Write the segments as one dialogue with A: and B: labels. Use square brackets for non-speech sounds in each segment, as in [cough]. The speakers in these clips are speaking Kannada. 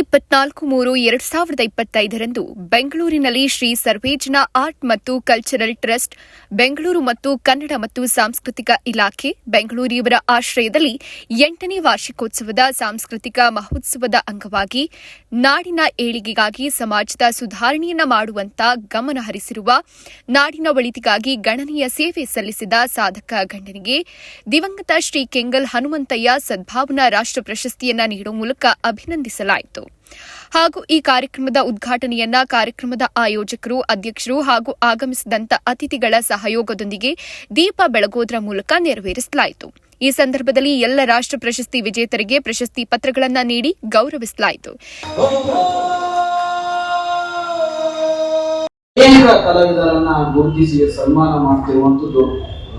A: ಇಪ್ಪತ್ನಾಲ್ಕು ಮೂರು ಎರಡು ಸಾವಿರದ ಇಪ್ಪತ್ತೈದರಂದು ಬೆಂಗಳೂರಿನಲ್ಲಿ ಶ್ರೀ ಸರ್ವೇಜನ ಆರ್ಟ್ ಮತ್ತು ಕಲ್ಚರಲ್ ಟ್ರಸ್ಟ್, ಬೆಂಗಳೂರು ಮತ್ತು ಕನ್ನಡ ಮತ್ತು ಸಾಂಸ್ಕೃತಿಕ ಇಲಾಖೆ, ಬೆಂಗಳೂರಿಯವರ ಆಶ್ರಯದಲ್ಲಿ ಎಂಟನೇ ವಾರ್ಷಿಕೋತ್ಸವದ ಸಾಂಸ್ಕೃತಿಕ ಮಹೋತ್ಸವದ ಅಂಗವಾಗಿ ನಾಡಿನ ಏಳಿಗೆಗಾಗಿ ಸಮಾಜದ ಸುಧಾರಣೆಯನ್ನ ಮಾಡುವಂತ ಗಮನ ಹರಿಸಿರುವ ನಾಡಿನ ಒಳಿತಿಗಾಗಿ ಗಣನೀಯ ಸೇವೆ ಸಲ್ಲಿಸಿದ ಸಾಧಕ ಗಂಡನಿಗೆ ದಿವಂಗತ ಶ್ರೀ ಕೆಂಗಲ್ ಹನುಮಂತಯ್ಯ ಸದ್ಭಾವನಾ ರಾಷ್ಟ್ರ ಪ್ರಶಸ್ತಿಯನ್ನ ನೀಡುವ ಮೂಲಕ ಅಭಿನಂದಿಸಲಾಯಿತು. ಹಾಗೂ ಈ ಕಾರ್ಯಕ್ರಮದ ಉದ್ಘಾಟನೆಯನ್ನ ಕಾರ್ಯಕ್ರಮದ ಆಯೋಜಕರು, ಅಧ್ಯಕ್ಷರು ಹಾಗೂ ಆಗಮಿಸಿದಂತ ಅತಿಥಿಗಳ ಸಹಯೋಗದೊಂದಿಗೆ ದೀಪ ಬೆಳಗೋದ್ರ ಮೂಲಕ ನೆರವೇರಿಸಲಾಯಿತು. ಈ ಸಂದರ್ಭದಲ್ಲಿ ಎಲ್ಲ ರಾಷ್ಟ್ರ ಪ್ರಶಸ್ತಿ ವಿಜೇತರಿಗೆ ಪ್ರಶಸ್ತಿ ಪತ್ರಗಳನ್ನು ನೀಡಿ ಗೌರವಿಸಲಾಯಿತು.
B: ಕಲಾವಿದರನ್ನ ಗುರುತಿಸಿ ಸನ್ಮಾನ ಮಾಡ್ತಿರುವಂಥದ್ದು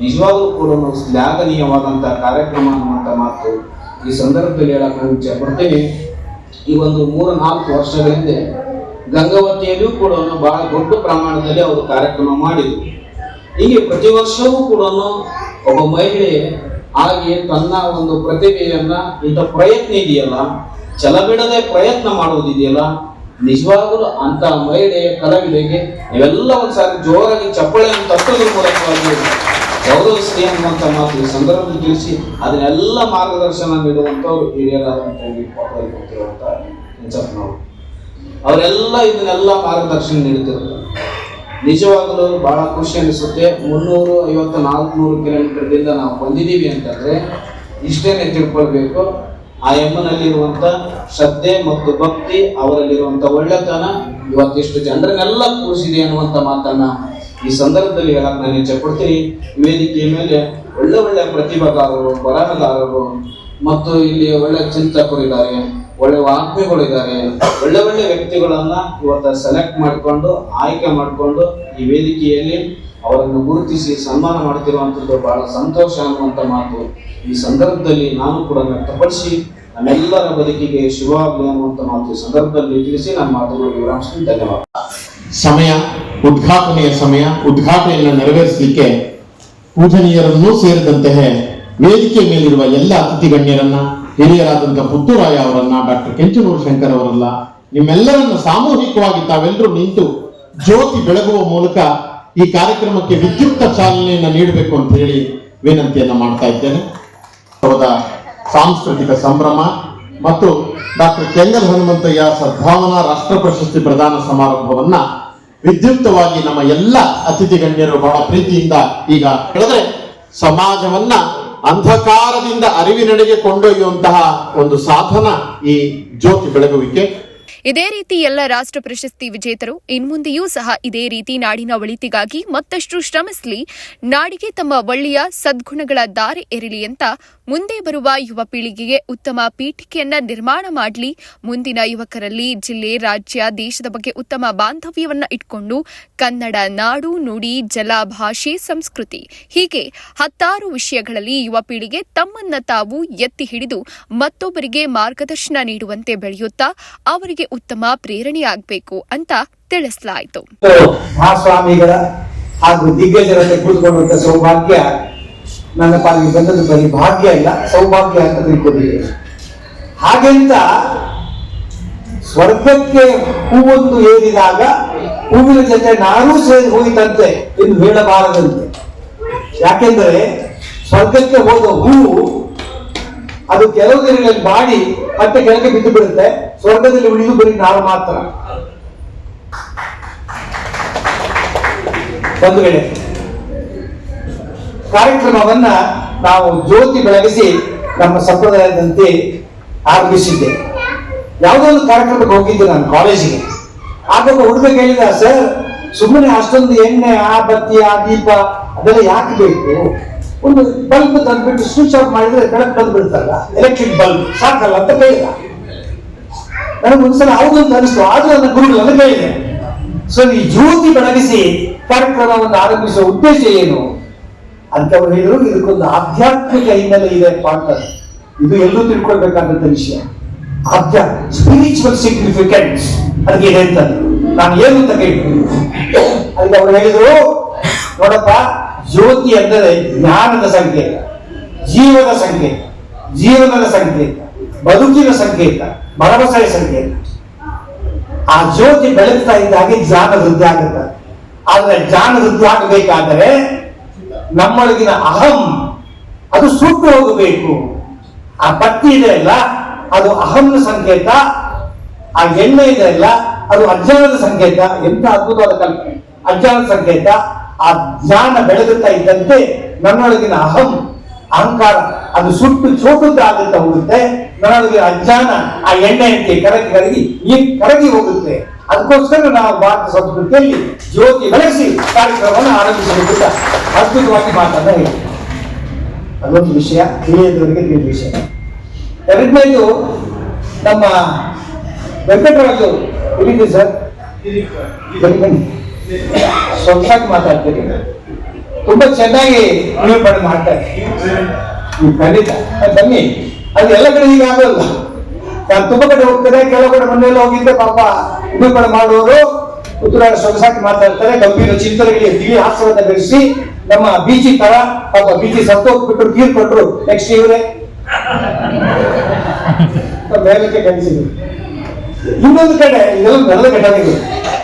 B: ನಿಜವಾಗ್ಲೂ ಕೂಡ ಶ್ಲಾಘನೀಯವಾದಂತಹ ಕಾರ್ಯಕ್ರಮ ಅನ್ನುವಂಥ ಮಾತು ಈ ಸಂದರ್ಭದಲ್ಲಿ ಹೇಳಕ್ಕೆ ನಾನು ಇಚ್ಛೆ ಪಡ್ತೇನೆ. ಈ ಒಂದು ಮೂರು ನಾಲ್ಕು ವರ್ಷಗಳ ಹಿಂದೆ ಗಂಗಾವತಿಯಲ್ಲಿಯೂ ಕೂಡ ಬಹಳ ದೊಡ್ಡ ಪ್ರಮಾಣದಲ್ಲಿ ಅವರು ಕಾರ್ಯಕ್ರಮ ಮಾಡಿದ್ರು. ಹೀಗೆ ಪ್ರತಿ ವರ್ಷವೂ ಕೂಡ ಒಬ್ಬ ಮಹಿಳೆ ಹಾಗೆ ತನ್ನ ಒಂದು ಪ್ರತಿಭೆಯನ್ನ ಇಂಥ ಪ್ರಯತ್ನ ಇದೆಯಲ್ಲ ಛಲ ಬಿಡದೆ ಪ್ರಯತ್ನ ಮಾಡುವುದಿದೆಯಲ್ಲ ನಿಜವಾಗಲೂ ಅಂತ ಮಹಿಳೆಯ ಕಲಾವಿದೆಗೆ ನೀವೆಲ್ಲ ಒಂದ್ಸಾರಿ ಜೋರಾಗಿ ಚಪ್ಪಳೆಯನ್ನು ತಟ್ಟೋದ್ರ ಮೂಲಕವಾಗಿ ಗೌರವಿಸಿ ಅನ್ನುವಂಥ ಮಾತು ಈ ಸಂದರ್ಭದಲ್ಲಿ ತಿಳಿಸಿ, ಅದನ್ನೆಲ್ಲ ಮಾರ್ಗದರ್ಶನ ನೀಡುವಂಥವ್ರು ಹಿರಿಯರಾದಂಥ ಪಾಪದಲ್ಲಿ ಕೂತಿರುವಂಥ ಕೆಂಚಪ್ಪನವರು ಅವರೆಲ್ಲ ಇದನ್ನೆಲ್ಲ ಮಾರ್ಗದರ್ಶನ ನೀಡುತ್ತಿರ್ತಾರೆ ನಿಜವಾಗಲೂ ಬಹಳ ಖುಷಿ ಅನಿಸುತ್ತೆ. ಮುನ್ನೂರು ಐವತ್ತು ನಾಲ್ಕುನೂರು ಕಿಲೋಮೀಟರ್ದಿಂದ ನಾವು ಬಂದಿದ್ದೀವಿ ಅಂತಂದ್ರೆ ಇಷ್ಟೇನೆ ತಿಳ್ಕೊಳ್ಬೇಕು. ಆ ಎಮ್ಮನಲ್ಲಿರುವಂತ ಶ್ರದ್ಧೆ ಮತ್ತು ಭಕ್ತಿ, ಅವರಲ್ಲಿರುವಂಥ ಒಳ್ಳೆತನ, ಇವತ್ತಿಷ್ಟು ಜನರನ್ನೆಲ್ಲ ಕೂರಿಸಿದೆ ಅನ್ನುವಂತ ಮಾತನ್ನ ಈ ಸಂದರ್ಭದಲ್ಲಿ ನಾನು ಕೊಡ್ತೀನಿ ವೇದಿಕೆಯ ಮೇಲೆ ಒಳ್ಳೆ ಒಳ್ಳೆ ಪ್ರತಿಭಾಗಾರರು ಬರಹಗಾರರು ಮತ್ತು ಇಲ್ಲಿ ಒಳ್ಳೆ ಚಿಂತಕರು ಇದ್ದಾರೆ, ಒಳ್ಳೆ ವಾಗ್ಮಿಗಳಿದ್ದಾರೆ ಒಳ್ಳೆ ಒಳ್ಳೆ ವ್ಯಕ್ತಿಗಳನ್ನ ಇವತ್ತ ಸೆಲೆಕ್ಟ್ ಮಾಡಿಕೊಂಡು, ಆಯ್ಕೆ ಮಾಡಿಕೊಂಡು ಈ ವೇದಿಕೆಯಲ್ಲಿ ಅವರನ್ನು ಗುರುತಿಸಿ ಸನ್ಮಾನ ಮಾಡ್ತಿರುವಂಥದ್ದು ಬಹಳ ಸಂತೋಷ ಅನ್ನುವಂಥ ಮಾತು. ಈ ಸಂದರ್ಭದಲ್ಲಿ ನಾನು ಕೂಡ ವ್ಯಕ್ತಪಡಿಸಿ ನಮ್ಮೆಲ್ಲರ ಬದುಕಿಗೆ ಶುಭವಾಗಲಿ ಅನ್ನುವಂಥ ಮಾತು ಸಂದರ್ಭದಲ್ಲಿ ತಿಳಿಸಿ. ನನ್ನ ಮಾತುಗಳಿಗೆ ವಿರಾಮಿಸ್ತೀನಿ. ಧನ್ಯವಾದ.
C: ಸಮಯ ಉದ್ಘಾಟನೆಯ ಸಮಯ ಉದ್ಘಾಟನೆಯನ್ನು ನೆರವೇರಿಸಲಿಕ್ಕೆ ಪೂಜನೀಯರನ್ನೂ ಸೇರಿದಂತೆ ವೇದಿಕೆ ಮೇಲಿರುವ ಎಲ್ಲ ಅತಿಥಿ ಗಣ್ಯರನ್ನ, ಹಿರಿಯರಾದಂತಹ ಪುತ್ತೂರಾಯ ಅವರನ್ನ, ಡಾಕ್ಟರ್ ಕೆಂಚನೂರು ಶಂಕರ್ ಅವರಲ್ಲ ನಿಮ್ಮೆಲ್ಲರನ್ನ ಸಾಮೂಹಿಕವಾಗಿ ತಾವೆಲ್ಲರೂ ನಿಂತು ಜ್ಯೋತಿ ಬೆಳಗುವ ಮೂಲಕ ಈ ಕಾರ್ಯಕ್ರಮಕ್ಕೆ ವಿದ್ಯುಕ್ತ ಚಾಲನೆಯನ್ನು ನೀಡಬೇಕು ಅಂತ ಹೇಳಿ ವಿನಂತಿಯನ್ನ ಮಾಡ್ತಾ ಇದ್ದೇನೆ. ಸಾಂಸ್ಕೃತಿಕ ಸಂಭ್ರಮ ಮತ್ತು ಡಾಕ್ಟರ್ ಕೆಂಗಲ್ ಹನುಮಂತಯ್ಯ ಸದ್ಭಾವನಾ ರಾಷ್ಟ್ರ ಪ್ರಶಸ್ತಿ ಪ್ರದಾನ ಸಮಾರಂಭವನ್ನ ವಿದ್ಯುಕ್ತವಾಗಿ ನಮ್ಮ ಎಲ್ಲ ಅತಿಥಿ ಗಣ್ಯರು ಬಹಳ ಪ್ರೀತಿಯಿಂದ ಈಗ ಹೇಳಿದ್ರೆ ಸಮಾಜವನ್ನ ಅಂಧಕಾರದಿಂದ ಅರಿವಿನಡೆಗೆ ಕೊಂಡೊಯ್ಯುವಂತಹ ಒಂದು ಸಾಧನ ಈ ಜ್ಯೋತಿ ಬೆಳಗುವಿಕೆ.
A: ಇದೇ ರೀತಿ ಎಲ್ಲ ರಾಷ್ಟ್ರ ಪ್ರಶಸ್ತಿ ವಿಜೇತರು ಇನ್ಮುಂದೆಯೂ ಸಹ ಇದೇ ರೀತಿ ನಾಡಿನ ಒಳಿತಿಗಾಗಿ ಮತ್ತಷ್ಟು ಶ್ರಮಿಸಲಿ. ನಾಡಿಗೆ ತಮ್ಮ ಒಳ್ಳೆಯ ಸದ್ಗುಣಗಳ ದಾರಿ ಎರಲಿ ಅಂತ ಮುಂದೆ ಬರುವ ಯುವ ಪೀಳಿಗೆಗೆ ಉತ್ತಮ ಪೀಠಿಕೆಯನ್ನ ನಿರ್ಮಾಣ ಮಾಡಲಿ. ಮುಂದಿನ ಯುವಕರಲ್ಲಿ ಜಿಲ್ಲೆ, ರಾಜ್ಯ, ದೇಶದ ಬಗ್ಗೆ ಉತ್ತಮ ಬಾಂಧವ್ಯವನ್ನ ಇಟ್ಕೊಂಡು ಕನ್ನಡ ನಾಡು ನುಡಿ ಜಲ ಭಾಷೆ ಸಂಸ್ಕೃತಿ. ಹೀಗೆ ಹತ್ತಾರು ವಿಷಯಗಳಲ್ಲಿ ಯುವ ಪೀಳಿಗೆ ತಮ್ಮನ್ನ ತಾವು ಎತ್ತಿ ಹಿಡಿದು ಮತ್ತೊಬ್ಬರಿಗೆ ಮಾರ್ಗದರ್ಶನ ನೀಡುವಂತೆ ಬೆಳೆಯುತ್ತಾ, ಅವರಿಗೆ ಉತ್ತಮ ಪ್ರೇರಣೆಯಾಗಬೇಕು ಅಂತ ತಿಳಿಸಲಾಯಿತು.
D: ಮಹಾಸ್ವಾಮಿಗಳ ಹಾಗೂ ದಿಗ್ಗಜರ ಕೂತ್ಕೊಂಡಂತ ಸೌಭಾಗ್ಯ ನನ್ನ ಪಾಲಿಗೆ ಬಂದದ್ದು ಬರೀ ಭಾಗ್ಯ ಇಲ್ಲ ಸೌಭಾಗ್ಯ ಅಂತ ತಿಳ್ಕೊಂಡಿದ್ದೇನೆ. ಹಾಗೆಂತ ಸ್ವರ್ಗಕ್ಕೆ ಹೂವೊಂದು ಏರಿದಾಗ ಹೂವಿನ ಜೊತೆ ನಾನೂ ಸೇರಿ ಹೋಯಿತಂತೆ ಎಂದು ಹೇಳಬಾರದಂತೆ. ಯಾಕೆಂದರೆ ಸ್ವರ್ಗಕ್ಕೆ ಹೋದ ಹೂವು ಅದು ಕೆಲವು ದಿನಗಳಲ್ಲಿ ಬಾಡಿ ಮತ್ತೆ ಕೆಳಗೆ ಬಿದ್ದು ಬಿಡುತ್ತೆ. ಸ್ವರ್ಗದಲ್ಲಿ ಉಳಿದು ಬರೀ ನಾವು ಮಾತ್ರ. ಒಂದು ವೇಳೆ ಕಾರ್ಯಕ್ರಮವನ್ನ ನಾವು ಜ್ಯೋತಿ ಬೆಳಗಿಸಿ ನಮ್ಮ ಸಂಪ್ರದಾಯದಂತೆ ಆರಂಭಿಸಿದ್ದೆ. ಯಾವುದೋ ಒಂದು ಕಾರ್ಯಕ್ರಮಕ್ಕೆ ಹೋಗಿದ್ದೆ ನಾನು ಕಾಲೇಜಿಗೆ. ಆಗ ಹುಡುಗ ಕೇಳಿದ, ಸರ್, ಸುಮ್ಮನೆ ಅಷ್ಟೊಂದು ಎಣ್ಣೆ, ಆ ಬತ್ತಿ, ಆ ದೀಪ ಅದೆಲ್ಲ ಯಾಕೆ ಬೇಕು? ಒಂದು ಬಲ್ಬ್ ತಂದ್ಬಿಟ್ಟು ಸ್ವಿಚ್ ಆಫ್ ಮಾಡಿದ್ರೆ ಬೆಳಕು ಬಂದು ಬಿಡ್ತಲ್ಲ? Electric bulb. ಸಾಕಲ್ಲ ಅಂತ ಬೇಯಿಲ್ಲ ನನಗೆ ಒಂದ್ಸಲ ಹೌದು ಅಂತ ಅನಿಸ್ತು ಆದ್ರೂ ನನ್ನ ಗುರುಗಳನ್ನು ಕೇಳಿದೆ ಸೊ ಈ ಜ್ಯೋತಿ ಬೆಳಗಿಸಿ ಕಾರ್ಯಕ್ರಮವನ್ನು ಆರಂಭಿಸುವ ಉದ್ದೇಶ ಏನು? ಅಂತ ಅವರು ಹೇಳಿದ್ರು ಇದಕ್ಕೊಂದು ಆಧ್ಯಾತ್ಮಿಕ ಹಿನ್ನೆಲೆ ಇದೆ ಪಾರ್ಟ್ನರ್ ಇದು ಎಲ್ಲೂ ತಿಳ್ಕೊಳ್ಬೇಕಾದಂತ ವಿಷಯ. ಆಧ್ಯಾತ್ಮ ಸ್ಪಿರಿಚುವಲ್ ಸಿಗ್ನಿಫಿಕೆನ್ಸ್ ಅದಕ್ಕೆ ಇದೆ ಅಂತ ನಾನು ಏನು ಅಂತ ಕೇಳಿದ್ರು ಅದಕ್ಕೆ ಅವ್ರು ಹೇಳಿದ್ರು ನೋಡಪ್ಪ ಜ್ಯೋತಿ ಅಂದರೆ ಜ್ಞಾನದ ಸಂಕೇತ, ಜೀವದ ಸಂಕೇತ, ಜೀವನದ ಸಂಕೇತ, ಬದುಕಿನ ಸಂಕೇತ, ಭರವಸೆಯ ಸಂಕೇತ. ಆ ಜ್ಯೋತಿ ಬೆಳಗ್ತಾ ಇದ್ದಾಗೆ ಜ್ಞಾನ ವೃದ್ಧಿ ಆಗುತ್ತೆ. ಆದ್ರೆ ಜ್ಞಾನ ವೃದ್ಧಿ ಆಗಬೇಕಾದರೆ ನಮ್ಮೊಳಗಿನ ಅಹಂ, ಅದು ಸುಟ್ಟು ಹೋಗಬೇಕು. ಆ ಪಟ್ಟಿ ಇದೆ ಅಲ್ಲ, ಅದು ಅಹಂನ ಸಂಕೇತ, ಆ ಎಣ್ಣೆ ಇದೆ ಅಲ್ಲ, ಅದು ಅಜ್ಞಾನದ ಸಂಕೇತ ಎಂತ ಅದ್ಭುತವಾದ ಕಲ್ಪನೆ ಅಜ್ಞಾನದ ಸಂಕೇತ. ಆ ಜ್ಞಾನ ಬೆಳಗುತ್ತಾ ಇದ್ದಂತೆ ನನ್ನೊಳಗಿನ ಅಹಂ, ಅಹಂಕಾರ, ಅದು ಸುಟ್ಟು ಚೋಟುತ್ತ ಆಗುತ್ತಾ ಹೋಗುತ್ತೆ. ನನ್ನೊಳಗಿನ ಅಜ್ಞಾನ ಆ ಎಣ್ಣೆಯಂತೆ ಕರಗಿ ಕರಗಿ ಈ ಕರಗಿ ಹೋಗುತ್ತೆ. ಅದಕ್ಕೋಸ್ಕರ ನಾವು ಭಾರತ ಸಂಸ್ಕೃತಿಯಲ್ಲಿ ಜ್ಯೋತಿ ಬೆಳೆಸಿ ಕಾರ್ಯಕ್ರಮವನ್ನು ಆರಂಭಿಸಬೇಕು ಅಂತ ಅದ್ಭುತವಾಗಿ ಮಾತನ್ನ ಹೇಳಿ ಅದೊಂದು ವಿಷಯ ತಿಳಿಯದವರಿಗೆ ತಿಳಿದ ವಿಷಯ. ಎರಡನೇದು, ನಮ್ಮ ವೆಂಕಟರಾಜು ಎಲ್ಲಿದೆ ಸರ್? ಸೊಗಸಾಗಿ ಮಾತಾಡ್ತೀರಿ. ತುಂಬಾ ಚೆನ್ನಾಗಿ ನಿರೂಪಣೆ ಮಾಡ್ತಾರೆ ಖಂಡಿತ. ಬನ್ನಿ. ಅದು ಎಲ್ಲ ಕಡೆ ಈಗ ಆಗಲ್ಲ. ನಾನು ತುಂಬಾ ಕಡೆ ಹೋಗ್ತಾರೆ ಕೆಲವು ಕಡೆ ಮನೆಯಲ್ಲಿ ಹೋಗಿದ್ದೆ, ಪಾಪ. ನಿರೂಪಣೆ ಮಾಡುವವರು ಉತ್ತರ ಸೊಗಸಾಗಿ ಮಾತಾಡ್ತಾರೆ, ಗಂಭೀರ ಚಿಂತನೆಗಳಿಗೆ ದಿವಿ ಹಾಸ್ಯವನ್ನು ಬೆಳೆಸಿ ನಮ್ಮ ಬೀಚಿ ತರ, ಪಾಪ ಬೀಚಿ ಸತ್ತು ಹೋಗ್ಬಿಟ್ಟು ತೀರ್ ಕೊಟ್ರು. ನೆಕ್ಸ್ಟ್ ಇವರೇ. ಮೇಲಕ್ಕೆ ಕಳಿಸಿದ್ರು. ಇನ್ನೊಂದು ಕಡೆ ಇದೆಲ್ಲ ನಡೆದ ಘಟನೆಗಳು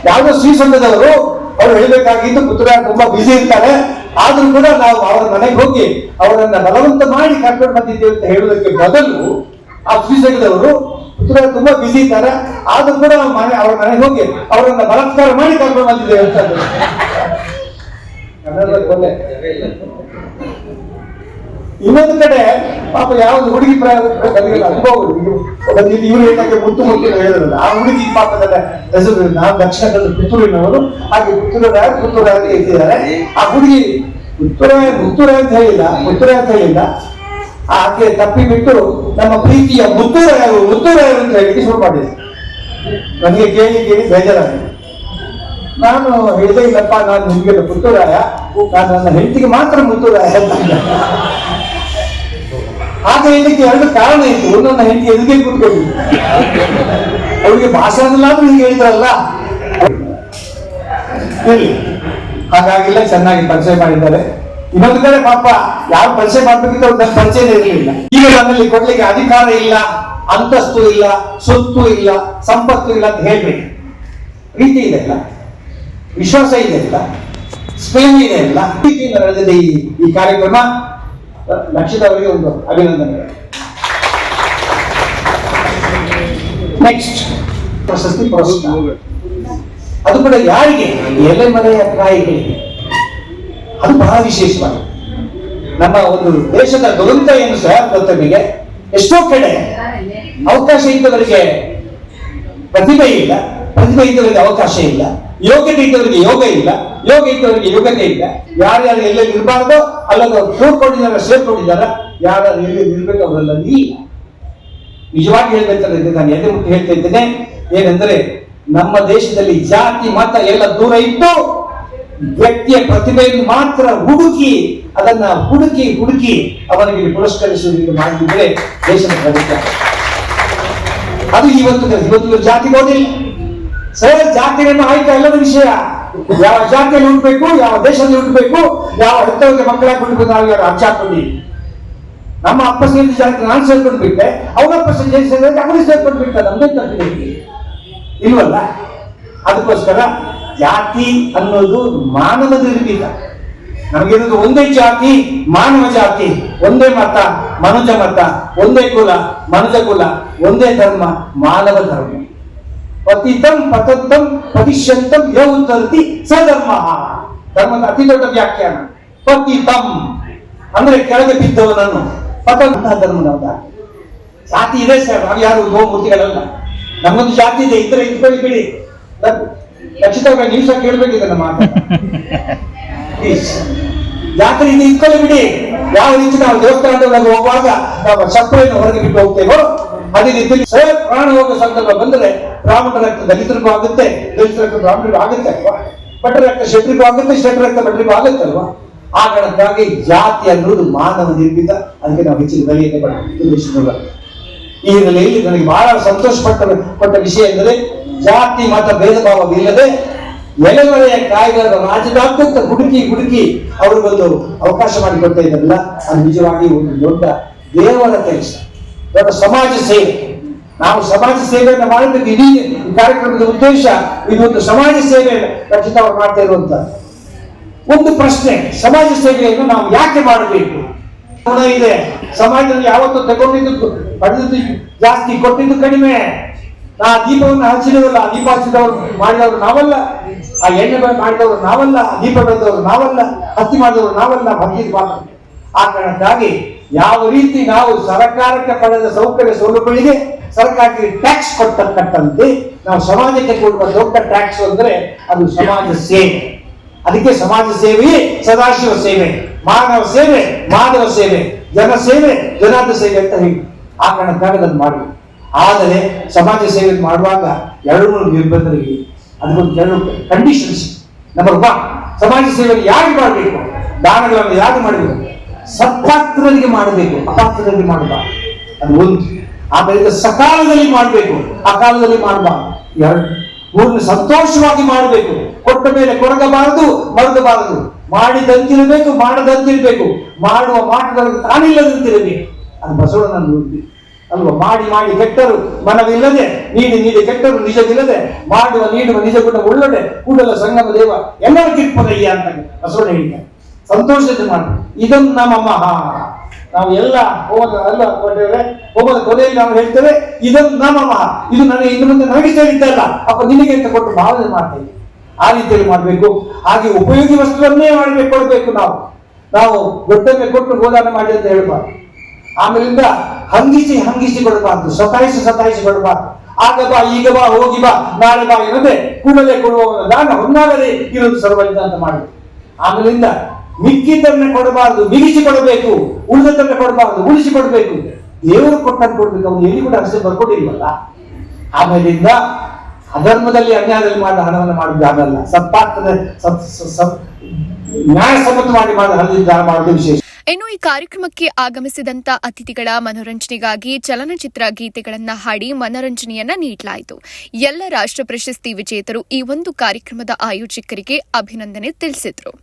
D: ಯಾವುದೋ ಶ್ರೀಸಂಘದವರು ಅವ್ರು ಹೇಳ್ಬೇಕಾಗಿದ್ದು ಪುತ್ರ ತುಂಬಾ ಬಿಸಿ ಇರ್ತಾರೆ ಆದ್ರೂ ಕೂಡ ನಾವು ಅವರ ಮನೆಗೆ ಹೋಗಿ ಅವರನ್ನ ಬಲವಂತ ಮಾಡಿ ಕರ್ಕೊಂಡು ಬಂದಿದ್ದೇವೆ ಅಂತ ಹೇಳುವುದಕ್ಕೆ ಬದಲು ಆ ಸುಸೈಡ್ದವರು ಪುತ್ರ ತುಂಬಾ ಬಿಸಿ ಇದ್ದಾರೆ ಆದ್ರೂ ಕೂಡ ನಾವು ಮನೆ ಅವ್ರ ಮನೆಗೆ ಹೋಗಿ ಅವರನ್ನ ಬಲಾತ್ಕಾರ ಮಾಡಿ ಕರ್ಕೊಂಡು ಬಂದಿದ್ದೇವೆ ಅಂತ. [laughs] ಕನ್ನಡದ ಕೊಲೆ ಇನ್ನೊಂದು ಕಡೆ ಪಾಪ ಯಾವ್ದು ಹುಡುಗಿ ಅನುಭವ ಇವರು ಏನಕ್ಕೆ ಮುತ್ತು ಮುತ್ತು ಹೇಳಿದ್ರಲ್ಲ, ಆ ಹುಡುಗಿ ಪಾಪದ ಹೆಸರು ನಾವು ದಕ್ಷಿಣ ಕನ್ನಡ ಪುತ್ತೂರಿನವರು ಹಾಗೆ ಪುತ್ತೂರ ಅಂತ ಇಟ್ಟಿದ್ದಾರೆ. ಆ ಹುಡುಗಿ ಪುತ್ತೂರ ಪುತ್ತೂರ ಅಂತ ಹೇಳಿಲ್ಲ ಪುತ್ತೂರ ಅಂತ ಹೇಳಿಲ್ಲ. ಆಕೆ ತಪ್ಪಿ ಬಿಟ್ಟು ನಮ್ಮ ಪ್ರೀತಿಯ ಮುತ್ತೂರಾಯರು ಮುತ್ತೂರಾಯರು ಅಂತ ಹೇಳಿ ಶುರು ಮಾಡಿದೆ. ನನಗೆ ಕೇಳಿ ಕೇಳಿ ಬೇಜಾರಾಗಿದೆ. ನಾನು ಹೇಳಿದೆ, ಇಲ್ಲಪ್ಪ, ನಾನು ನಿಮಗೆ ಪುತ್ತೂರಾಯ ನಾನು ನನ್ನ ಹೆಂಡತಿಗೆ ಮಾತ್ರ ಮುತ್ತೂರಾಯ ಅಂತ. ಆಗ ಹೇಳಿಕ್ಕೆ ಎರಡು ಕಾರಣ ಇತ್ತು. ನನ್ನ ಹೆಂಡತಿ ಎದುರಿಗೆ ಕೂತ್ಕೊಂಡಿದ್ದು ಅವಳಿಗೆ ಭಾಷಣದಲ್ಲಾದ್ರೂ ಹೀಗೆ ಹೇಳಿದ್ರಲ್ಲ. ಹಾಗಾಗಿಲ್ಲ, ಚೆನ್ನಾಗಿ ಪರಿಚಯ ಮಾಡಿದ್ದಾರೆ. ಇನ್ನೊಂದು ಕಡೆ ಪಾಪ ಯಾರು ಪರಿಚಯ ಮಾಡ್ಬೇಕಿದ್ರೆ ನನ್ನ ಪರಿಚಯ ಇರಲಿಲ್ಲ. ಈಗ ನನ್ನಲ್ಲಿ ಕೊಡ್ಲಿಕ್ಕೆ ಅಧಿಕಾರ ಇಲ್ಲ, ಅಂತಸ್ತು ಇಲ್ಲ ಸೊತ್ತು ಇಲ್ಲ, ಸಂಪತ್ತು ಇಲ್ಲ ಅಂತ ಹೇಳ್ಬೇಕು. ಪ್ರೀತಿ ಇದೆ ಅಲ್ಲ? ವಿಶ್ವಾಸ ಇದೆ ಅಲ್ಲ? ಸ್ಪೇನ್ ಇದೆ ಅಲ್ಲ? ಈ ಈ ಕಾರ್ಯಕ್ರಮ ಅವರಿಗೆ ಒಂದು ಅಭಿನಂದನೆ ನೆಕ್ಸ್ಟ್ ಪ್ರಶಸ್ತಿ ಅದು ಕೂಡ ಯಾರಿಗೆ? ಎಲೆ ಮನೆಯ ಕಾಯಿಗಳಿಗೆ ಅದು ಬಹಳ ವಿಶೇಷವಾಗಿ. ನಮ್ಮ ಒಂದು ದೇಶದ ದುರಂತ ಏನು ಸಹ ಗೊತ್ತನಿಗೆ ಎಷ್ಟೋ ಕಡೆ ಅವಕಾಶ ಇದ್ದವರಿಗೆ ಪ್ರತಿಭೆ ಇಲ್ಲ, ಪ್ರತಿಭೆ ಇದ್ದವರಿಗೆ ಅವಕಾಶ ಇಲ್ಲ, ಯೋಗ್ಯತೆ ಇದ್ದವರಿಗೆ ಯೋಗ ಇಲ್ಲ ಯೋಗ ಯೋಗ್ಯತೆ ಇಲ್ಲ. ಯಾರ್ಯಾರು ಎಲ್ಲೆಲ್ಲಿ ಇರಬಾರ್ದೋ ಅಲ್ಲದ ಕೂರ್ಕೊಂಡಿದ್ದಾರೆ ಸೇರ್ಕೊಂಡಿದ್ದಾರೆ ಯಾರು ಎಲ್ಲಿ ಇರ್ಬೇಕು ಅವರೆಲ್ಲ ನೀ ನಿಜವಾಗಿ ಹೇಳ್ಬೇಕಂದ್ರೆ ನಾನು ಎದೆ ಮುಟ್ಟು ಹೇಳ್ತಾ ಇದ್ದೇನೆ. ಏನಂದ್ರೆ, ನಮ್ಮ ದೇಶದಲ್ಲಿ ಜಾತಿ, ಮತ ಎಲ್ಲ ದೂರ ಇಟ್ಟು ವ್ಯಕ್ತಿಯ ಪ್ರತಿಭೆಯನ್ನು ಮಾತ್ರ ಹುಡುಕಿ, ಅದನ್ನ ಹುಡುಕಿ ಹುಡುಕಿ ಅವನಿಗೆ ಪುರಸ್ಕರಿಸುವುದಕ್ಕೆ ಮಾಡಿದ್ರೆ ದೇಶದ ಪ್ರಗತಿ ಅದು ಇವತ್ತು ಇವತ್ತು ಜಾತಿ ಓದಿಲ್ಲ ಸರ್, ಜಾತಿಯನ್ನು ಆಯ್ತಾ? ಎಲ್ಲದ ವಿಷಯ. ಯಾವ ಜಾತಿಯಲ್ಲಿ ಹುಟ್ಟಬೇಕು ಯಾವ ದೇಶದಲ್ಲಿ ಹುಟ್ಟಬೇಕು ಯಾವ ಹೆತ್ತವರಿಗೆ ಮಕ್ಕಳಾಗಿ ಹುಟ್ಟಬೇಕು ನಾವು ಹಾಕೊಂಡಿದ್ದೀವಿ ನಮ್ಮ ಅಪ್ಪ ಸೇರಿದ ಜಾತಿ ನಾನು ಸೇರ್ಕೊಂಡು ಬಿಟ್ಟೆ ಅವನ ಅಪ್ಪ ಸೇರಿದ ಅವನು ಸೇರ್ಕೊಂಡು ಬಿಟ್ಟ ನಮ್ದೇ ತಪ್ಪಿದೆ ಇಲ್ವಲ್ಲ? ಅದಕ್ಕೋಸ್ಕರ ಜಾತಿ ಅನ್ನೋದು ಮಾನವ ನಿರ್ಮಿತ. ನಮಗಿರೋದು ಒಂದೇ ಜಾತಿ, ಮಾನವ ಜಾತಿ, ಒಂದೇ ಮತ, ಮನುಜ ಮತ, ಒಂದೇ ಕುಲ ಮನುಜ ಕುಲ ಒಂದೇ ಧರ್ಮ, ಮಾನವ ಧರ್ಮ. ಪತಿತಂ ಪತಂತಂ ಪತಿಷ್ಯಂತಂ ಯ ಉತ್ತರತಿ ಸಧರ್ಮ ಧರ್ಮದ ಅತಿ ದೊಡ್ಡ ವ್ಯಾಖ್ಯಾನ. ಪತಿತಂ. ಅಂದ್ರೆ ಕೆಳಗೆ ಬಿದ್ದವನನ್ನು. ಪತಂತ ಧರ್ಮದ ಜಾತಿ ಇದೆ ಸರ್, ನಾವು ಯಾರು ಗೋಮೂರ್ತಿಗಳಲ್ಲ ನಮ್ಮೊಂದು ಜಾತಿ ಇದೆ, ಇದ್ರೆ ಇದ್ಕೊಳ್ಳಿ ಬಿಡಿ. ಖಚಿತವಾಗಿ ನೀವು ಸಹ ಕೇಳಬೇಕಿದೆ ನಮ್ಮ. ಜಾತ್ರೆ ಇದೆ ಇಟ್ಕೊಳ್ಳಿ ಬಿಡಿ. ಯಾವ ರೀತಿ ನಾವು ದೇವಸ್ಥಾನದೊಳಗೆ ಹೋಗುವಾಗ ನಾವು ಚಪ್ಪಲಿಯನ್ನು ಹೊರಗೆ ಬಿಟ್ಟು ಹೋಗ್ತೇವೋ, ಅದೇ ರೀತಿ ಸರ್ ಪ್ರಾಣ ಹೋಗೋ ಸಂದರ್ಭ ಬಂದರೆ ಬ್ರಾಹ್ಮಣ ರಕ್ತ ದಲಿತರಿಗೂ ಆಗುತ್ತೆ, ದಲಿತ ರಕ್ತ ಬ್ರಾಹ್ಮಣರಿಗೂ ಆಗುತ್ತೆ ಅಲ್ವಾ? ಭಟ್ಟ ರಕ್ತ ಶೆಟ್ರಿಗೂ ಆಗುತ್ತೆ ಶೆಟ್ಟ ರಕ್ತ ಭಟ್ರಿಗೂ ಆಗುತ್ತೆ ಅಲ್ವಾ? ಆ ಕಾರಣಕ್ಕಾಗಿ ಜಾತಿ ಅನ್ನೋದು ಮಾನವ ನಿರ್ಮಿತ. ಅದಕ್ಕೆ ನಾವು ಹೆಚ್ಚಿನ ಬೆಲೆಯನ್ನು ಪಡೆದು ಈ ಹಿನ್ನೆಲೆಯಲ್ಲಿ ನನಗೆ ಬಹಳ ಸಂತೋಷ ಪಟ್ಟ ಪಟ್ಟ ವಿಷಯ ಎಂದರೆ, ಜಾತಿ, ಮತ, ಭೇದ ಭಾವವಿಲ್ಲದೆ ಎಲೆಮರೆಯ ಕಾಯಿಗಳ ರಾಜದಾದ್ಯಂತ ಹುಡುಕಿ ಹುಡುಕಿ ಅವ್ರಿಗೊಂದು ಅವಕಾಶ ಮಾಡಿಕೊಡ್ತಾ ಇದ್ದಾರಲ್ಲ, ಅದು ನಿಜವಾಗಿ ಒಂದು ದೊಡ್ಡ ದೇವರ ಕೆಲಸ. ದೊಡ್ಡ ಸಮಾಜ ಸೇವೆ. ನಾವು ಸಮಾಜ ಸೇವೆಯನ್ನು ಮಾಡಬೇಕು ಇಡೀ ಈ ಕಾರ್ಯಕ್ರಮದ ಉದ್ದೇಶ ಇದೊಂದು ಸಮಾಜ ಸೇವೆ ರಚಿತ ಅವರು ಮಾಡ್ತಾ ಇರುವಂತ ಒಂದು ಪ್ರಶ್ನೆ, ಸಮಾಜ ಸೇವೆಯನ್ನು ನಾವು ಯಾಕೆ ಮಾಡಬೇಕು? ಗುಣ ಇದೆ. ಸಮಾಜದಲ್ಲಿ ಯಾವತ್ತು ತಗೊಂಡಿದ್ದು ಪಡೆದಿದ್ದು ಜಾಸ್ತಿ, ಕೊಟ್ಟಿದ್ದು ಕಡಿಮೆ. ನಾ ದೀಪವನ್ನು ಹಚ್ಚಿದವಲ್ಲ ಆ ದೀಪ ಹಚ್ಚಿದವರು ಮಾಡಿದವರು ನಾವಲ್ಲ. ಆ ಎಣ್ಣೆ ಮಾಡಿದವರು ನಾವಲ್ಲ, ಆ ದೀಪ ಬೆಳೆದವರು ನಾವಲ್ಲ, ಹತ್ತಿ ಮಾಡಿದವರು ನಾವಲ್ಲ ಭಗೀದ್ ಮಾತ್ರ ಆ ಕಾರಣಕ್ಕಾಗಿ ಯಾವ ರೀತಿ ನಾವು ಸರ್ಕಾರಕ್ಕೆ ಪಡೆದ ಸೌಕರ್ಯ ಸೌಲಭ್ಯಗಳಿಗೆ ಸರ್ಕಾರಕ್ಕೆ ಟ್ಯಾಕ್ಸ್ ಕೊಟ್ಟಂತೆ ನಾವು ಸಮಾಜಕ್ಕೆ ಕೊಡುವ ದೊಡ್ಡ ಟ್ಯಾಕ್ಸ್ ಅಂದ್ರೆ ಅದು ಸಮಾಜ ಸೇವೆ. ಅದಕ್ಕೆ ಸಮಾಜ ಸೇವೆಯೇ ಸದಾಶಿವ ಸೇವೆ, ಮಾನವ ಸೇವೆ ಮಾನವ ಸೇವೆ, ಜನ ಸೇವೆ ಜನಾದ ಸೇವೆ ಅಂತ ಹೇಳಿ ಆ ಕಾರಣಕ್ಕಾಗಿ ಅದನ್ನು ಮಾಡಿ ಆದರೆ ಸಮಾಜ ಸೇವೆ ಮಾಡುವಾಗ ಎರಡು ಮೂರು ನಿರ್ಬಂಧಗಳಿವೆ. ಅದಕ್ಕೊಂದು ಎರಡು ಕಂಡೀಷನ್ಸ್ ನಂಬರ್ ಒನ್ ಸಮಾಜ ಸೇವೆ ಯಾರು ಮಾಡಬೇಕು? ದಾನಗಳನ್ನು ಯಾರು ಮಾಡಬೇಕು? ಸತ್ಪಾತ್ರರಿಗೆ ಮಾಡಬೇಕು. ಅಪಾತ್ರರಿಗೆ ಮಾಡಬಾರ್ದು. ಅದು ಒಂದು. ಆಮೇಲೆ ಸಕಾಲದಲ್ಲಿ ಮಾಡಬೇಕು. ಅಕಾಲದಲ್ಲಿ ಮಾಡಬಾರ್ದು ಎರಡು ಸಂತೋಷವಾಗಿ ಮಾಡಬೇಕು. ಕೊಟ್ಟ ಮೇಲೆ ಕೊರಗಬಾರದು ಮರಗಬಾರದು ಮಾಡಿದಂತಿರಬೇಕು, ಮಾಡದಂತಿರಬೇಕು. ಮಾಡುವ ಮಾಟಗಳಿಗೆ ತಾನಿಲ್ಲದಂತಿರಬೇಕು ಅದು ಬಸವಣ್ಣನ ನುಡಿ ಅಲ್ವಾ? ಮಾಡಿ ಮಾಡಿ ಕೆಟ್ಟರು ಮನವಿಲ್ಲದೆ, ನೀಡಿ ನೀಡಿ ಕೆಟ್ಟರು ನಿಜವಿಲ್ಲದೆ, ಮಾಡುವ, ನೀಡುವ ನಿಜ ಗುಣ ಉಳ್ಳದೆ ಕೂಡಲ ಸಂಗಮ ದೇವ ಎಲ್ಲರ ಕಿರ್ಪದಯ್ಯ ಅಂತ ಬಸವಣ್ಣ ಹೇಳ್ತಾರೆ ಸಂತೋಷದಿಂದ ಮಾಡಿ. ಇದನ್ನು ನಮ್ಮ ಮಹಾ ನಾವು ಎಲ್ಲ ಹೋದ ಅಲ್ಲ ಕೊಟ್ಟೇವೆ ಹೋಮದ ಕೊನೆಯಲ್ಲಿ ನಾವು ಹೇಳ್ತೇವೆ ನಮ್ಮ ಮಹಾ ಇದು ನನಗೆ ಇನ್ನು ಮುಂದೆ ನನಗೆ ಸೇರಿದ್ದಲ್ಲ. ಅಪ್ಪ, ನಿನಗೆ ಅಂತ ಕೊಟ್ಟು ಭಾವನೆ ಮಾಡ್ತೇವೆ. ಆ ರೀತಿಯಲ್ಲಿ ಮಾಡಬೇಕು. ಹಾಗೆ ಉಪಯೋಗಿ ವಸ್ತುವನ್ನೇ ಮಾಡಬೇಕು, ಕೊಡಬೇಕು ನಾವು. ನಾವು ದೊಡ್ಡಕ್ಕೆ ಕೊಟ್ಟು ಗೋದಾನ ಮಾಡಿ ಅಂತ ಹೇಳ್ಬಾರ್ದು. ಆಮೇಲಿಂದ ಹಂಗಿಸಿ ಹಂಗಿಸಿ ಕೊಡಬಾರ್ದು. ಸತಾಯಿಸಿ ಸತಾಯಿಸಿ ಕೊಡಬಾರ್ದು. ಆಗ ಬಾ, ಈಗ ಬಾ, ಹೋಗಿ ಬಾ, ನಾಳೆ ಬಾ ಇರದೆ ಕೂಡಲೇ ಕೊಡುವವನ ದಾನ ಹೊನ್ನಾಗದೆ ಇರೋದು ಸರ್ವಜ್ಞ ಅಂತ ಮಾಡಬೇಕು ಆಮೇಲಿಂದ ಮಿಕ್ಕಿದ್ದನ್ನ ಕೊಡಬಾರ್ದು, ಮಿಗಿಸಿ ಕೊಡಬೇಕು, ಉಳಿದದ್ದನ್ನ ಕೊಡಬಾರ್ದು, ಉಳಿಸಿ ಕೊಡಬೇಕು. ದೇವರು ಕೊಟ್ಟಂತ ಕೊಡ್ಬೇಕು ಅವನು ಎಲ್ಲಿ ಕೂಡ ಅಷ್ಟೇ ಬರ್ಕೊಟ್ಟಿಲ್ವಲ್ಲ? ಆಮೇಲಿಂದ ಅಧರ್ಮದಲ್ಲಿ ಅನ್ಯಾಯದಲ್ಲಿ ಮಾಡಿದ ಹಣವನ್ನು ಮಾಡಿದ್ದು ಆಗಲ್ಲ ಸತ್ಪಾತ್ರದ ಸತ್ ಸ- ಸ- ನ್ಯಾಯಸಮ್ಮತವಾಗಿ ಮಾಡುವುದು ವಿಶೇಷ.
A: ಇನ್ನು ಈ ಕಾರ್ಯಕ್ರಮಕ್ಕೆ ಆಗಮಿಸಿದಂತ ಅತಿಥಿಗಳ ಮನೋರಂಜನೆಗಾಗಿ ಚಲನಚಿತ್ರ ಗೀತೆಗಳನ್ನ ಹಾಡಿ ಮನೋರಂಜನೆಯನ್ನ ನೀಡಲಾಯಿತು. ಎಲ್ಲ ರಾಷ್ಟ್ರ ಪ್ರಶಸ್ತಿ ವಿಜೇತರು ಈ ಒಂದು ಕಾರ್ಯಕ್ರಮದ ಆಯೋಜಕರಿಗೆ ಅಭಿನಂದನೆ ತಿಳಿಸಿದರು.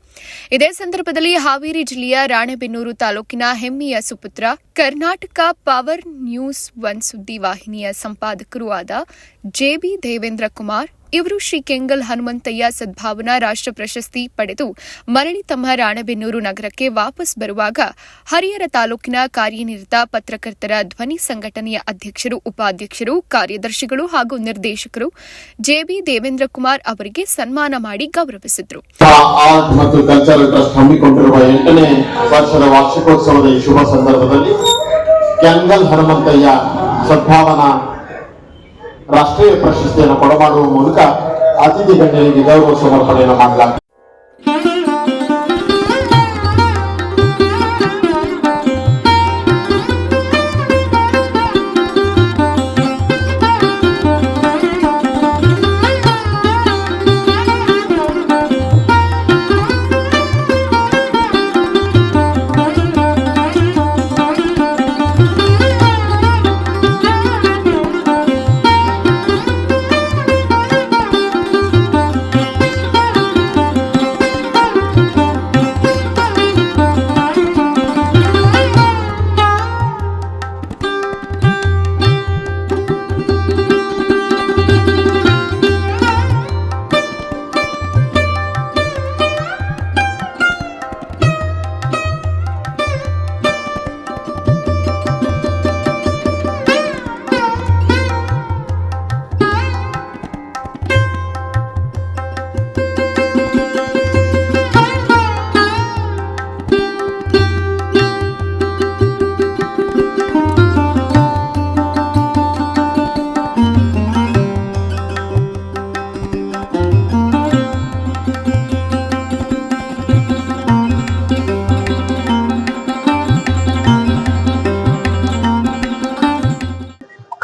A: ಇದೇ ಸಂದರ್ಭದಲ್ಲಿ ಹಾವೇರಿ ಜಿಲ್ಲೆಯ ರಾಣೆಬೆನ್ನೂರು ತಾಲೂಕಿನ ಹೆಮ್ಮೆಯ ಸುಪುತ್ರ, ಕರ್ನಾಟಕ ಪವರ್ ನ್ಯೂಸ್ ಒನ್ ಸುದ್ದಿ ವಾಹಿನಿಯ ಸಂಪಾದಕರೂ ಆದ ಜೆಬಿ ದೇವೇಂದ್ರ ಕುಮಾರ್ ಇವರು ಶ್ರೀ ಕೆಂಗಲ್ ಹನುಮಂತಯ್ಯ ಸದ್ಭಾವನಾ ರಾಷ್ಟ್ರ ಪ್ರಶಸ್ತಿ ಪಡೆದು ಮರಳಿ ತಮ್ಮ ರಾಣಬೆನ್ನೂರು ನಗರಕ್ಕೆ ವಾಪಸ್ ಬರುವಾಗ ಹರಿಹರ ತಾಲೂಕಿನ ಕಾರ್ಯನಿರತ ಪತ್ರಕರ್ತರ ಧ್ವನಿ ಸಂಘಟನೆಯ ಅಧ್ಯಕ್ಷರು, ಉಪಾಧ್ಯಕ್ಷರು, ಕಾರ್ಯದರ್ಶಿಗಳು ಹಾಗೂ ನಿರ್ದೇಶಕರು ಜೆಬಿ ದೇವೇಂದ್ರ ಕುಮಾರ್ ಅವರಿಗೆ ಸನ್ಮಾನ ಮಾಡಿ ಗೌರವಿಸಿದರು.
C: ವಾರ್ಷಿಕೋತ್ಸವದ ಶುಭ ಸಂದರ್ಭದಲ್ಲಿ ಕೆಂಗಲ್ ಹನುಮಂತಯ್ಯ ಸದ್ಭಾವನಾ ರಾಷ್ಟ್ರೀಯ ಪ್ರಶಸ್ತಿಯನ್ನು ಕೊಡಮಾಡುವ ಮೂಲಕ ಅತಿಥಿ ಗಣ್ಯರಿಗೆ ಗೌರವ ಸಮರ್ಪಣೆಯನ್ನು ಮಾಡಲಾಗಿದೆ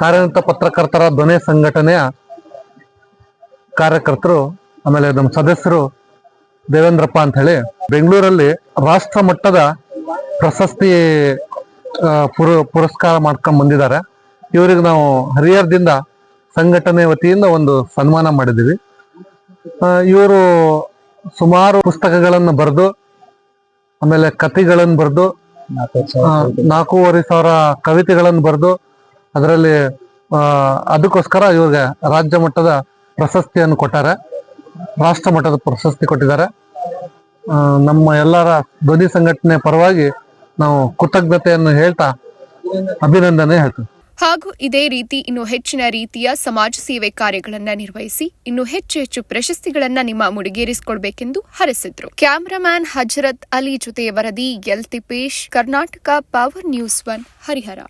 E: ಕಾರ್ಯನಿರತ ಪತ್ರಕರ್ತರ ಧ್ವನಿ ಸಂಘಟನೆಯ ಕಾರ್ಯಕರ್ತರು, ಆಮೇಲೆ ನಮ್ಮ ಸದಸ್ಯರು ದೇವೇಂದ್ರಪ್ಪ ಅಂತ ಹೇಳಿ, ಬೆಂಗಳೂರಲ್ಲಿ ರಾಷ್ಟ್ರ ಮಟ್ಟದ ಪ್ರಶಸ್ತಿ ಪುರ, ಪುರಸ್ಕಾರ ಮಾಡ್ಕೊಂಡ್ ಬಂದಿದ್ದಾರೆ. ಇವರಿಗೆ ನಾವು ಹರಿಹರದಿಂದ ಸಂಘಟನೆ ವತಿಯಿಂದ ಒಂದು ಸನ್ಮಾನ ಮಾಡಿದ್ದೀವಿ. ಇವರು ಸುಮಾರು ಪುಸ್ತಕಗಳನ್ನು ಬರೆದು, ಆಮೇಲೆ ಕಥೆಗಳನ್ನು ಬರೆದು ನಾಲ್ಕೂವರೆ ಸಾವಿರ ಕವಿತೆಗಳನ್ನು ಬರೆದು ಅದರಲ್ಲಿ ಅದಕ್ಕೋಸ್ಕರ ಇವ್ರಿಗೆ ರಾಜ್ಯ ಮಟ್ಟದ ಪ್ರಶಸ್ತಿಯನ್ನು ಕೊಟ್ಟಾರೆ. ರಾಷ್ಟ್ರ ಮಟ್ಟದ ಪ್ರಶಸ್ತಿ ಕೊಟ್ಟಿದ್ದಾರೆ. ನಮ್ಮ ಎಲ್ಲರ ಧ್ವನಿ ಸಂಘಟನೆ ಪರವಾಗಿ ನಾವು ಕೃತಜ್ಞತೆಯನ್ನು ಹೇಳ್ತಾ ಅಭಿನಂದನೆ ಹೇಳ್ತೀವಿ
A: ಹಾಗೂ ಇದೇ ರೀತಿ ಇನ್ನು ಹೆಚ್ಚಿನ ರೀತಿಯ ಸಮಾಜ ಸೇವೆ ಕಾರ್ಯಗಳನ್ನು ನಿರ್ವಹಿಸಿ, ಇನ್ನು ಹೆಚ್ಚು ಹೆಚ್ಚು ಪ್ರಶಸ್ತಿಗಳನ್ನ ನಿಮ್ಮ ಮುಡಿಗೇರಿಸಿಕೊಳ್ಬೇಕೆಂದು ಹರಸಿದ್ರು. ಕ್ಯಾಮರಾಮ್ಯಾನ್ ಹಜರತ್ ಅಲಿ ಜೊತೆ ವರದಿ L Tipesh Karnataka Power News One, Harihar.